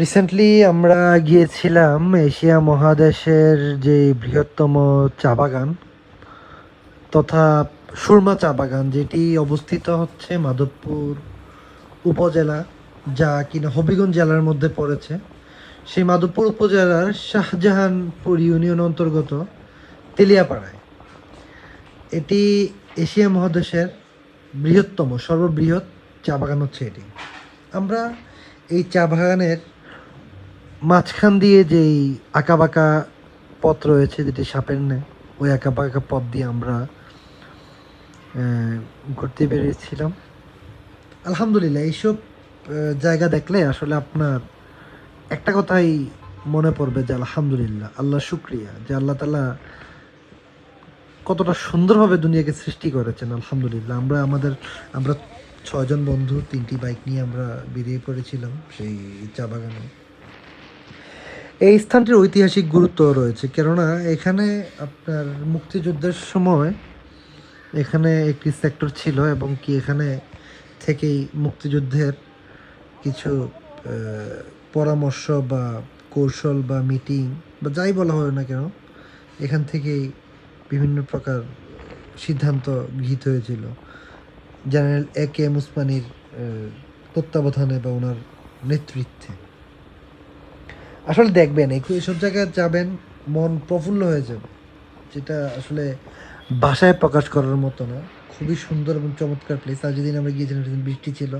Recently আমরা গিয়েছিলাম Asia মহাদেশের যে বৃহত্তম চা বাগান তথা সুরমা চা বাগান, যেটি অবস্থিত হচ্ছে মাধবপুর উপজেলা, যা কিনা হবিগঞ্জ জেলার মধ্যে পড়েছে। সেই মাধবপুর উপজেলার শাহজাহানপুর ইউনিয়ন অন্তর্গত তেলিয়াপাড়ায়। এটি এশিয়া মহাদেশের বৃহত্তম, সর্ববৃহৎ চা বাগান হচ্ছে এটি। আমরা এই চা বাগানের মাঝখান দিয়ে যেই আঁকাবাঁকা পথ রয়েছে, যেটি সাপের নেয় ওই আঁকাবাঁকা পথ দিয়ে আমরা ঘুরতে বেরিয়েছিলাম। আলহামদুলিল্লাহ, এইসব জায়গা দেখলে আসলে আপনার একটা কথাই মনে পড়বে যে আলহামদুলিল্লাহ, আল্লাহ শুক্রিয়া যে আল্লাহ তালা কতটা সুন্দরভাবে দুনিয়াকে সৃষ্টি করেছেন, আলহামদুলিল্লাহ। আমরা আমাদের, আমরা ছয়জন বন্ধু, তিনটি বাইক নিয়ে আমরা বেরিয়ে পড়েছিলাম সেই চা বাগানে। এই স্থানটির ঐতিহাসিক গুরুত্ব রয়েছে, কেননা এখানে আপনার মুক্তিযুদ্ধের সময় এখানে একটি সেক্টর ছিল এবং কি এখানে থেকেই মুক্তিযুদ্ধের কিছু পরামর্শ বা কৌশল বা মিটিং বা যাই বলা হয় না কেন, এখান থেকেই বিভিন্ন প্রকার সিদ্ধান্ত গৃহীত হয়েছিল। জেনারেল এ কে এম উসমানির তত্ত্বাবধানে বা ওনার নেতৃত্বে। আসলে দেখবেন একটু এসব জায়গায় যাবেন, মন প্রফুল্ল হয়ে যাবে। যেটা আসলে বাসায় প্রকাশ করার মতো না। খুবই সুন্দর এবং চমৎকার প্লেস আর যেদিন আমরা গিয়েছিলাম, সেদিন বৃষ্টি ছিল।